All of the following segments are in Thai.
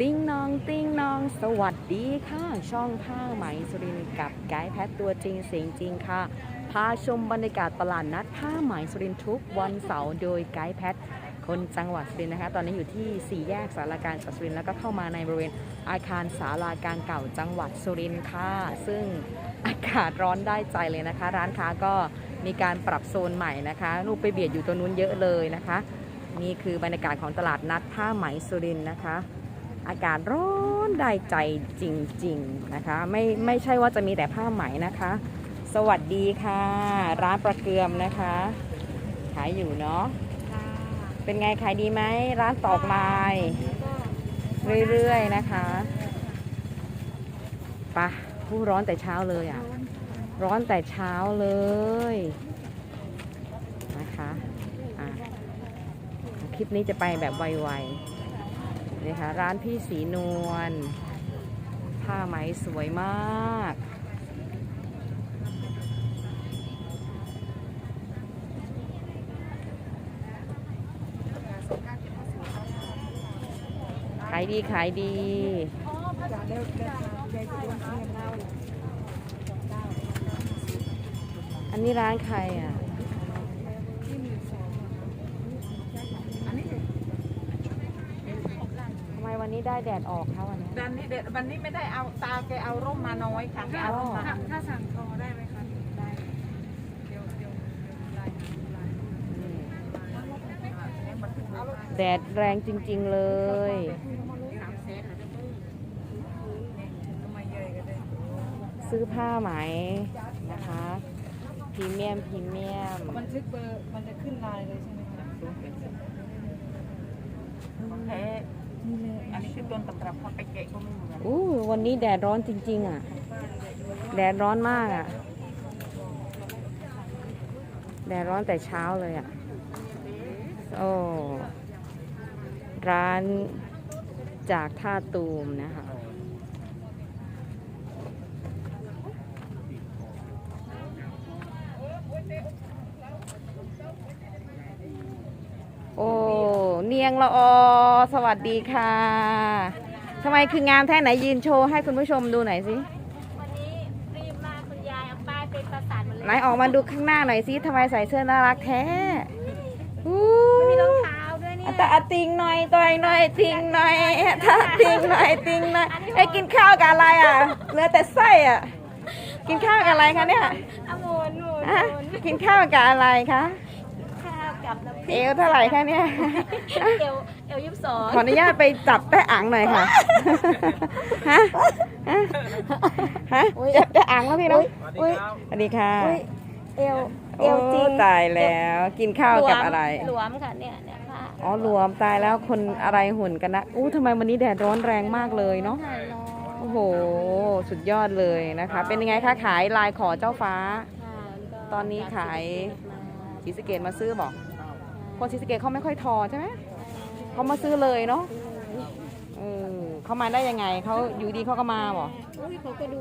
ติ้งนองติ้งนอง สวัสดีค่ะ ช่องผ้าไหมสุรินกับไกด์แพทตัวจริงเสียงจริงค่ะ พาชมบรรยากาศตลาดนัดผ้าไหมสุรินทุกวันเสาร์โดยไกด์แพทคนจังหวัดสุรินนะคะ ตอนนี้อยู่ที่สี่แยกสารการจังหวัดสุรินแล้วก็เข้ามาในบริเวณอาคารศาลากางเก่าจังหวัดสุรินค่ะ ซึ่งอากาศร้อนได้ใจเลยนะคะ ร้านค้าก็มีการปรับโซนใหม่นะคะลูกไปเบียดอยู่ตัวนู้นเยอะเลยนะคะ นี่คือบรรยากาศของตลาดนัดผ้าไหมสุรินนะคะ อากาศร้อนได้ใจจริงๆนะคะ ไม่ไม่ใช่ว่าจะมีแต่ผ้าไหมนะคะ สวัสดีค่ะ ร้านประเกือมนะคะ ขายอยู่เนาะเป็นไงขายดีไหมร้านตอกลายเรื่อยๆนะคะปะผู้ร้อนแต่เช้าเลยอะ ร้อนแต่เช้าเลยนะคะอะคลิปนี้จะไปแบบไวๆ นี่ค่ะร้านพี่สีนวลผ้าไหมสวยมาก ขายดีขายดีอันนี้ร้านใครอะ ทำไม วันนี้ได้แดดออกคะวันนี้วันนี้เด็ดวันนี้ไม่ได้เอาตาแกเอาร่มมาน้อยค่ะแกเอาร่มมาอ๋อถ้าสั่งทอได้ไหมคะได้เดี๋ยวเดี๋ยวเดี๋ยวไลน์ไลน์แดดแรงจริง ๆ เลยทำไมเยยกันได้ซื้อผ้าไหมนะคะพรีเมียมพรีเมียมบันทึกเบอร์มันจะขึ้นไลน์เลยใช่ไหมคะ ของแท้ อันนี้คือต้นตำรับเขาไปแกะก็ไม่เหมือนอู้วันนี้แดดร้อนจริง ๆ อะ แดดร้อนมากอะ แดดร้อนแต่เช้าเลยอะ โอ้ร้านจากท่าตูมนะคะ โอ้ เนียงละออสวัสดีค่ะทำไมคืองามแท้ไหนยืนโชว์ให้คุณผู้ชมดูหน่อยสิวันนี้รีบมากคุณยายเอาป้ายเป็นประสานหมดเลยไหนออกมาดูข้างหน้าหน่อยสิทำไมใส่เสื้อน่ารักแท้อู้มีรองเท้าด้วยเนี่ยอะตะอะติงหน่อยต่อยหน่อยติงหน่อยอะตะติงหน่อยติงหน่อยไอ้ยกินข้าวกับอะไรอะเหลือแต่ไส้อะกินข้าวกับอะไรคะเนี่ยอะหมุนหมุนฮะหมุนกินข้าวกับอะไรคะข้าว กับน้ำพเอริกวเท่าไหร่คะเนี่ย เอวเอวยี่สิบสองขออนุญาตไปจับแต้อ่างหน่อยค่ะ ฮะ ฮะฮะจับแต้อ่างแล้วพี่น้องอุ้ยสวัสดีค่ะอุ้ยเอวเอโอ้วจริงตายแล้ว กินข้าวกับอะไร หลวมค่ะเนี่ยเนี่ยผ้าอ๋อรวมตายแล้วคนอะไรหุ่นกันนะ อู้ทำไมวันนี้แดดร้อนแรงมากเลยเนาะ ถ่ายร้อนโอ้โห สุดยอดเลยนะคะ เป็นยังไงคะขายลายขอเจ้าฟ้า ค่ะแล้วก็ตอนนี้ขาย ศรีสะเกดมาซื้อบอก คนศรีสะเกดเขาไม่ค่อยทอใช่ไหมเขามาซื้อเลยเนาะเออเขามาได้ยังไงเขาอยู่ดีเขาก็มาบอกอุ้ยเขาก็ดู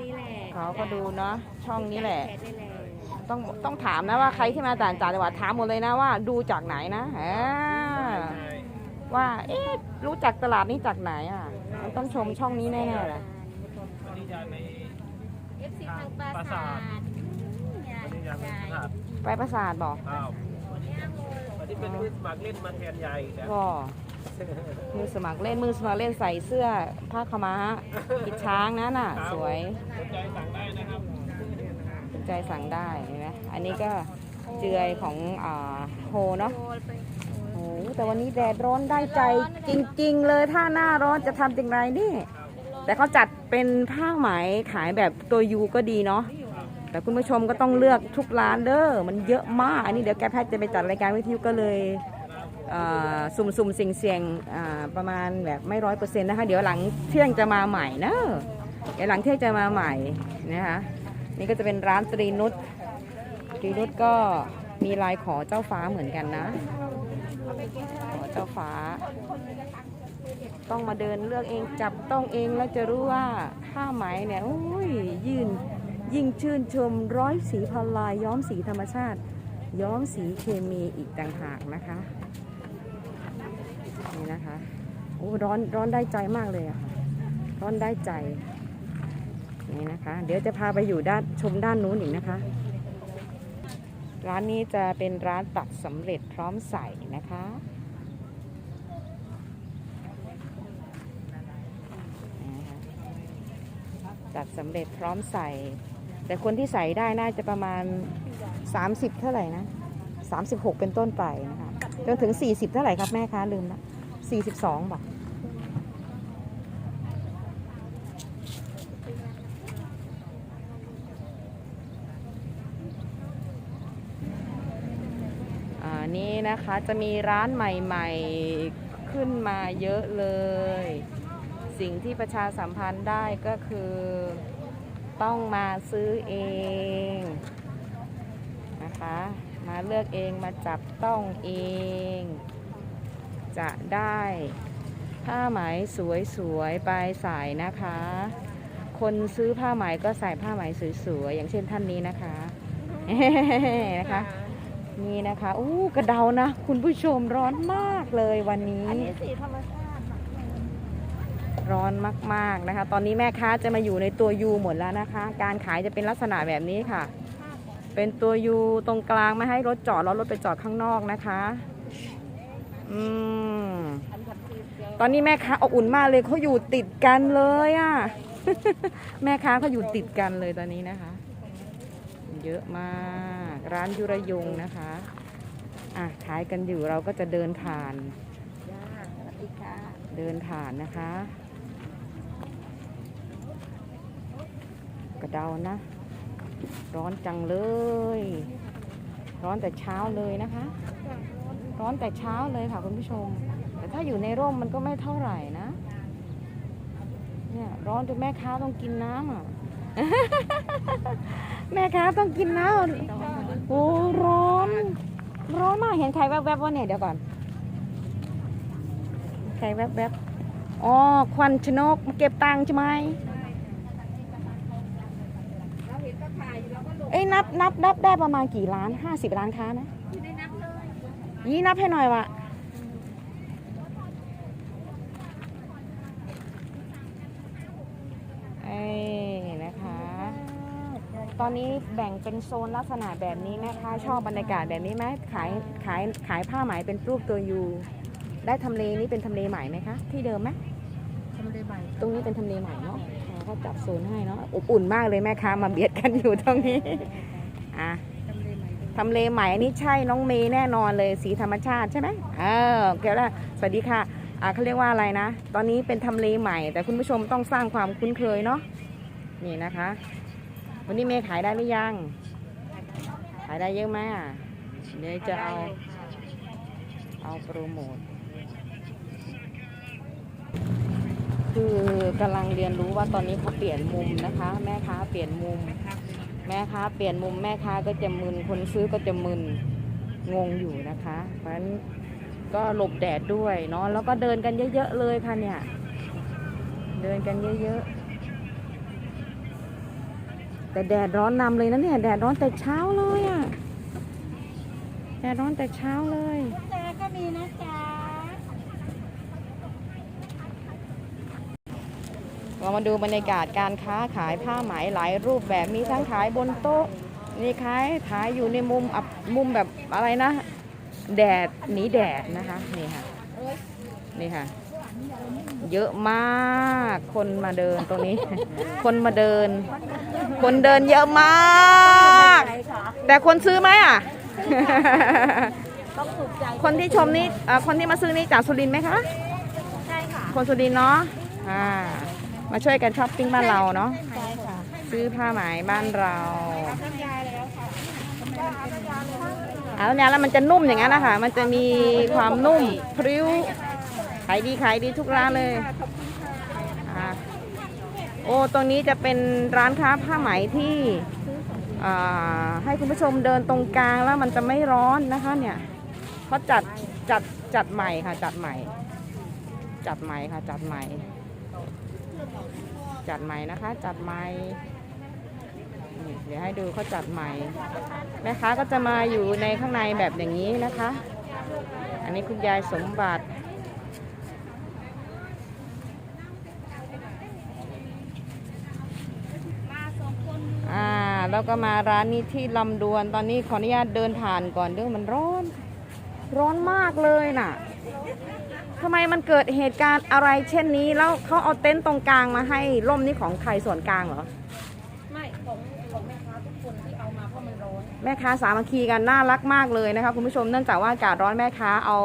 นี่แหละเขาก็ดูเนาะช่องนี้แหละแชทนี่แหละ ต้องต้องถามนะว่าใครที่มาต่างจังหวัดถามหมดเลยนะว่าดูจากไหนนะอ่าว่าเอ๊ะรู้จักตลาดนี้จากไหนอะมันต้องชมช่องนี้แน่ๆเลยเอฟซีทางปราสาทยายยายไปประสาทบอก อ้าววันนี้เป็นมือสมัครเล่นมาแทนยายอีกแล้วก็มือสมัครเล่นมือสมัครเล่นใส่เสื้อผ้าขาวม้าปิดช้างนั่นน่ะ สวยสนใจสั่งได้นะครับสนใจสั่งได้เห็นไหมอันนี้ก็เจือยของอ่าโฮเนาะโดนไปโอ้โหแต่วันนี้แดดร้อนได้ใจจริง ๆ เลยถ้าหน้าร้อนจะทำอย่างไรนี่ แต่เขาจัดเป็นผ้าไหมขายแบบตัวยูก็ดีเนาะ แต่คุณผู้ชมก็ต้องเลือกทุกร้านเด้อมันเยอะมาก อันนี้เดี๋ยวแกแพทย์จะไปจัดรายการวิทยุก็เลยเอ่อสุ่มๆเสี่ยงๆอ่าประมาณแบบไม่ร้อยเปอร์เซ็นต์นะคะ เดี๋ยวหลังเที่ยงจะมาใหม่นะเดี๋ยวหลังเที่ยงจะมาใหม่นะคะนี่ก็จะเป็นร้านตรีนุชตรีนุชก็มีลายขอเจ้าฟ้าเหมือนกันนะขอเจ้าฟ้า ต้องมาเดินเลือกเองจับต้องเองแล้วจะรู้ว่าผ้าไหมเนี่ยโอ้ย ยืน ยิ่งชื่นชมร้อยสีพันลายย้อมสีธรรมชาติ ย้อมสีเคมีอีกต่างหากนะคะนี่นะคะโอ้ร้อนร้อนได้ใจมากเลยอะค่ะร้อนได้ใจนี่นะคะ เดี๋ยวจะพาไปอยู่ด้านชมด้านนู้นอีกนะคะ ร้านนี้จะเป็นร้านตัดสำเร็จพร้อมใส่นะคะตัดสำเร็จพร้อมใส่ แต่คนที่ใส่ได้น่าจะประมาณ 30 เท่าไหร่นะ36 เป็นต้นไปนะคะจนถึง 40 เท่าไหร่ครับแม่คะลืมละ42บอกอ่านี่นะคะจะมีร้านใหม่ๆขึ้นมาเยอะเลย สิ่งที่ประชาสัมพันธ์ได้ก็คือ ต้องมาซื้อเองนะคะ มาเลือกเองมาจับต้องเอง จะได้ผ้าไหมสวยๆ ไปใส่นะคะ คนซื้อผ้าไหมก็ใส่ผ้าไหมสวยๆ อย่างเช่นท่านนี้นะคะนะคะ นี่นะคะอู้กระเดานะ คุณผู้ชมร้อนมากเลยวันนี้ อันนี้สีธรรมชาติ ร้อนมากๆนะคะ ตอนนี้แม่ค้าจะมาอยู่ในตัวยูหมดแล้วนะคะ การขายจะเป็นลักษณะแบบนี้ค่ะ เป็นตัวยูตรงกลางไม่ให้รถจอดแล้วรถไปจอดข้างนอกนะคะอืมตอนนี้แม่ค้าอบอุ่นมากเลยเขาอยู่ติดกันเลยอะ่ะ แม่ค้าเขาอยู่ติดกันเลยตอนนี้นะคะ เยอะมากร้านยุรยงนะคะอะขายกันอยู่เราก็จะเดินผ่านเดินผ่านนะคะ กระเดานะ ร้อนจังเลย ร้อนแต่เช้าเลยนะคะ ร้อนแต่เช้าเลยค่ะคุณผู้ชม แต่ถ้าอยู่ในร่มมันก็ไม่เท่าไหร่นะ เนี่ยร้อนจนแม่ค้าต้องกินน้ำอะ แม่ค้าต้องกินน้ำโอ้ร้อน ร้อนมากเห็นใครแวบๆว่าเนี่ยเดี๋ยวก่อนใครแวบๆอ๋อควันชนกมาเก็บตังค์ใช่ไหม เอ้ยนับนับนับได้ประมาณกี่ล้านห้าสิบล้านค้านะยี่นับให้หน่อยวะเอ้ยนะคะ ตอนนี้แบ่งเป็นโซนลักษณะแบบนี้นะคะ ชอบบรรยากาศแบบนี้ไหมขายขายขายผ้าไหมเป็นรูปตัวยูได้ทำเลนี้เป็นทำเลใหม่ไหมคะ ที่เดิมไหมทำเลใหม่ ตรงนี้เป็นทำเลใหม่เนาะ อ๋อเขาจับโซนให้เนาะอบอุ่นมากเลยแม่ค้ามาเบียดกันอยู่ตรงนี้อะทำเลใหม่อันนี้ใช่น้องเมย์แน่นอนเลยสีธรรมชาติใช่ไหมเออโอเคล้วสวัสดีค่ะอ่าเขาเรียกว่าอะไรนะ ตอนนี้เป็นทำเลใหม่ แต่คุณผู้ชมต้องสร้างความคุ้นเคยเนาะนี่นะคะ วันนี้เมย์ขายได้หรือยัง ขายได้เยอะไหมอะเดี๋ยวจะเอาเอาโปรโมท คือกำลังเรียนรู้ว่าตอนนี้เขาเปลี่ยนมุมนะคะ แม่ค้าเปลี่ยนมุม แม่ค้าเปลี่ยนมุมแม่ค้าก็จะมึนคนซื้อก็จะมึนงงอยู่นะคะเพราะฉะนั้นก็หลบแดดด้วยเนาะแล้วก็เดินกันเยอะๆเลยค่ะเนี่ย เดินกันเยอะๆแต่แดดร้อนนำเลยนะเนี่ยแดดร้อนแต่เช้าเลยอะแดดร้อนแต่เช้าเลยแต่ก็มีนะจ๊ะ เรามาดูบรรยากาศการค้าขายผ้าไหมหลายรูปแบบมีทั้งขายบนโต๊ะมีขายขายอยู่ในมุมอับมุมแบบอะไรนะ แดดหนีแดดนะคะนี่ค่ะนี่ค่ะ เยอะมากคนมาเดินตรงนี้ คนมาเดิน คนเดินเยอะมาก แต่คนซื้อไหมอะต้องถูกใจคนที่ชมนี่เอ่อคนที่มาซื้อนี่จากสุรินทร์ไหมคะ ใช่ค่ะ คนสุรินทร์เนาะอ่า มาช่วยกันช้อปปิ้งบ้านเราเนาะใช่ค่ะซื้อผ้าไหมบ้านเราน้ำยาแล้วค่ะน้ำยาเลยเอาเนี่ยแล้วมันจะนุ่มอย่างนั้นนะคะมันจะมีความนุ่มพริ้วขายดีขายดีทุกร้านเลยอ่าโอ้ตรงนี้จะเป็นร้านค้าผ้าไหมที่อ่าให้คุณผู้ชมเดินตรงกลางแล้วมันจะไม่ร้อนนะคะเนี่ยเขาจัดจัดจัดใหม่ค่ะจัดใหม่ จัดใหม่ค่ะจัดใหม่ จัดใหม่นะคะ จัดใหม่เดี๋ยวให้ดูเขาจัดใหม่แม่ค้าก็จะมาอยู่ในข้างในแบบอย่างนี้นะคะ อันนี้คุณยายสมบัติแล้วก็มาร้านนี้ที่ลำดวนตอนนี้ขออนุญาตเดินผ่านก่อนเด้อมันร้อน ร้อนมากเลยน่ะ ทำไมมันเกิดเหตุการณ์อะไรเช่นนี้ แล้วเขาเอาเต็นท์ตรงกลางมาให้ร่มนี่ของใครส่วนกลางเหรอ ไม่ของของแม่ค้าทุกคนที่เอามาเพราะมันร้อนแม่ค้าสามัคคีกันน่ารักมากเลยนะคะคุณผู้ชมเนื่องจากว่าอากาศร้อนแม่ค้าเอา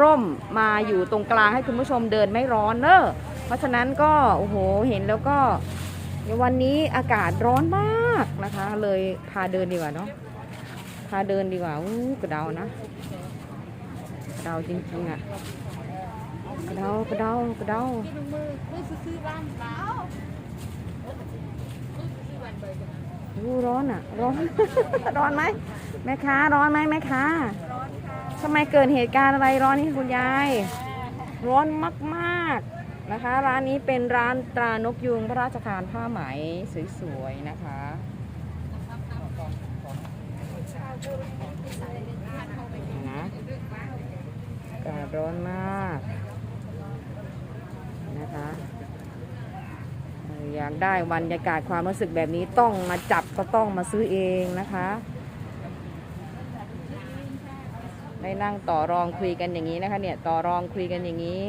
ร่มมาอยู่ตรงกลางให้คุณผู้ชมเดินไม่ร้อนเนอะเพราะฉะนั้นก็โอ้โหเห็นแล้วก็วันนี้อากาศร้อนมากนะคะ เลยพาเดินดีกว่าเนาะพาเดินดีกว่าอู้กระเดานะกระเดาจริงๆอะ กระเดากระเดากระเดาที่ดูมือมือซื้อบ้านเปล่าอู้ร้อนอะร้อน ร้อนไหมแม่ค้าร้อนไหมแม่ค้าทำไมเกิดเหตุการณ์อะไรร้อนนี่คุณยาย ร้อนมากๆนะคะ ร้านนี้เป็นร้านตรานกยูงพระราชทานผ้าไหมสวยๆนะคะนะอากาศร้อนมากนะคะเอ่ออยากได้บรรยากาศความรู้สึกแบบนี้ต้องมาจับก็ต้องมาซื้อเองนะคะได้นั่งต่อรองคุยกันอย่างนี้นะคะเนี่ยต่อรองคุยกันอย่างนี้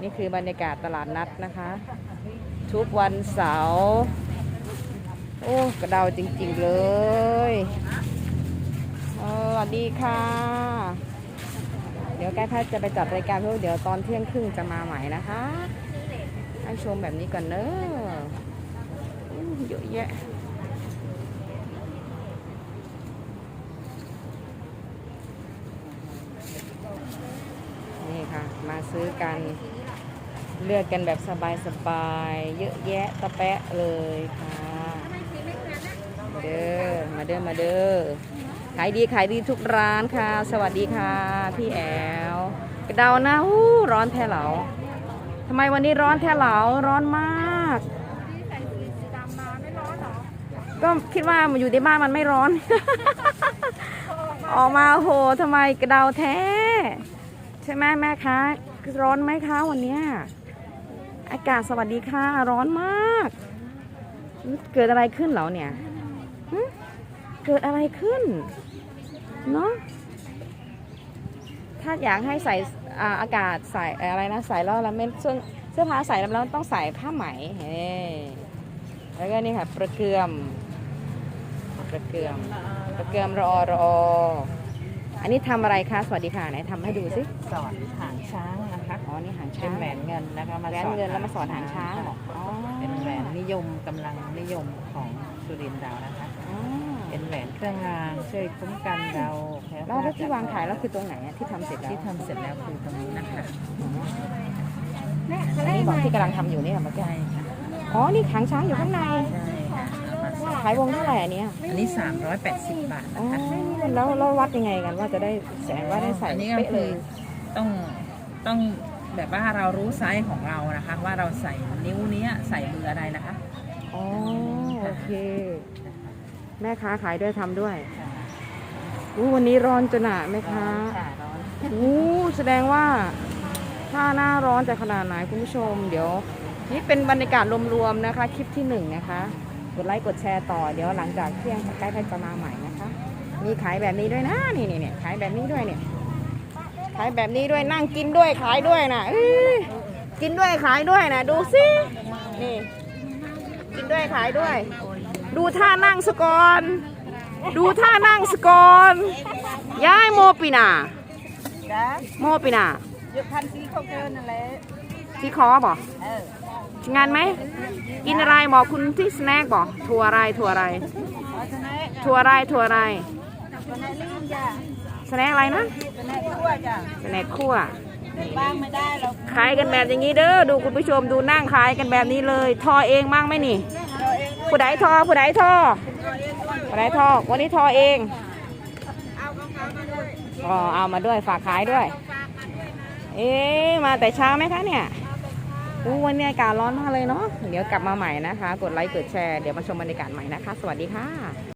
นี่คือบรรยากาศตลาดนัดนะคะ ทุกวันเสาร์โอ้กระเดาจริง ๆ เลยเออสวัสดีค่ะ เดี๋ยวใกล้แพทย์จะไปจัดรายการเพื่อเดี๋ยวตอนเที่ยงครึ่งจะมาใหม่นะคะ ให้ชมแบบนี้ก่อนเนอะเยอะแยะนี่ค่ะ มาซื้อกัน เลือกกันแบบสบายๆ เยอะแยะตะแปะเลยค่ะมาเด้อ มาเด้อ มาเด้อ ขายดีขายดีทุกร้านค่ะ สวัสดีค่ะ พี่แอลกระเดานะอู้ร้อนแท้เหลา ทำไมวันนี้ร้อนแท้เหลาร้อนมาก ที่ใส่สีดำมาไม่ร้อนเหรอก็คิดว่ามันอยู่ในบ้านมันไม่ร้อน ออกมาโหทำไมกระเดาแท้ ใช่ไหมแม่คะร้อนไหมคะวันเนี้ยอากาศสวัสดีค่ะ ร้อนมาก เกิดอะไรขึ้นเหรอเนี่ยหึเกิดอะไรขึ้น เนาะถ้าอยากให้ใส่ อ่าอากาศใส่อะไรนะใส่แล้วแล้วไม่เสื้อเสื้อผ้าใส่แล้วแล้วต้องใส่ผ้าไหมเฮ้แล้วก็นี่ค่ะประเกือมประเกือมประเกือมรอรออันนี้ทำอะไรคะสวัสดีค่ะไหนทำให้ดูสิสอนหางช้างนะคะอ๋อนี่หางเป็ช้านงแหวนเงินนะคะมาแหวนสอนเงินแล้วมาสอนหางช้างค่ะอ๋อเป็นแหวนนิยมกำลังนิยมของสุรินทร์เรานะคะอ๋อ เป็นแหวนเครื่องรางช่วยคุ้มกันเราคแล้วแล้วที่วางขายแล้วคือตรงไหนอะที่ทำเสร็จแล้วที่ทำเสร็จแล้วคือตรงนี้นะคะอันนี้บอกที่กำลังทำอยู่นี่ค่ะเมื่อกี้ใช่ค่ะอ๋อ นี่หางช้างอยู่ข้างใน ใช่ค่ะเอามาสอนขายวงเท่าไหร่อันเนี้ยอันนี้ 380 บาทอ๋อนะคะแล้วเราวัดยังไงกันว่าจะได้แสนว่าได้ใส่อันนี้ก็เป๊ะเลคือย ต้องต้องแบบว่าเรารู้ไซส์ของเรานะคะ ว่าเราใส่นิ้วเนี้ยใส่มืออะไรนะคะ อ๋อ โอเค แม่ค้าขายด้วยทำด้วยอู้วันนี้ร้อนจังอะแม่ค้าค่ะร้อนอู้แสดงว่าถ้าหน้าร้อนจะขนาดไหนคุณผู้ชม เดี๋ยว นี่เป็นบรรยากาศรวมๆนะคะ คลิปที่หนึ่งนะคะ กดไลค์กดแชร์ต่อเดี๋ยวหลังจากเที่ยงใกล้ๆจะมาใหม่นะคะ มีขายแบบนี้ด้วยนะนี่นี่เนี่ยขายแบบนี้ด้วยเนี่ยขายแบบนี้ด้วยนั่งกินด้วยขายด้วยนะเอ้ยกินด้วยขายด้วยนะดูสินี่ กินด้วยขายด้วย ดูท่านั่งสกอนดูท่านั่งสกอนย้ายโมปินาจ้าโมปินาเยอะพันซีเขาเกินนั่นแหละที่คอบอกเอองานไหม กินอะไรบอกคุณที่สแน็คบอกถั่วอะไรถั่วอะไรเอาชนะถั่วอะไรถั่วอะไรชนะลื่นจ้ะสแน็คอะไรนะชนะทั่วจ้ะสแน็คคั่วบ้างไม่ได้เราขายกันแบบอย่างนี้เด้อดูคุณผู้ชมดูนั่งขายกันแบบนี้เลย ทอเองบ้างไหมนี่เราเอง ผู้ใดทอผู้ใดทอผู้ใดทอวันนี้ทอเองอ๋อเอามาด้วยฝากขายด้วย เอ๊มาแต่เช้าไหมคะเนี่ยอู้วันนี้อากาศร้อนมากเลยเนาะเดี๋ยวกลับมาใหม่นะคะ กดไลค์กดแชร์เดี๋ยวมาชมบรรยากาศใหม่นะคะ สวัสดีค่ะ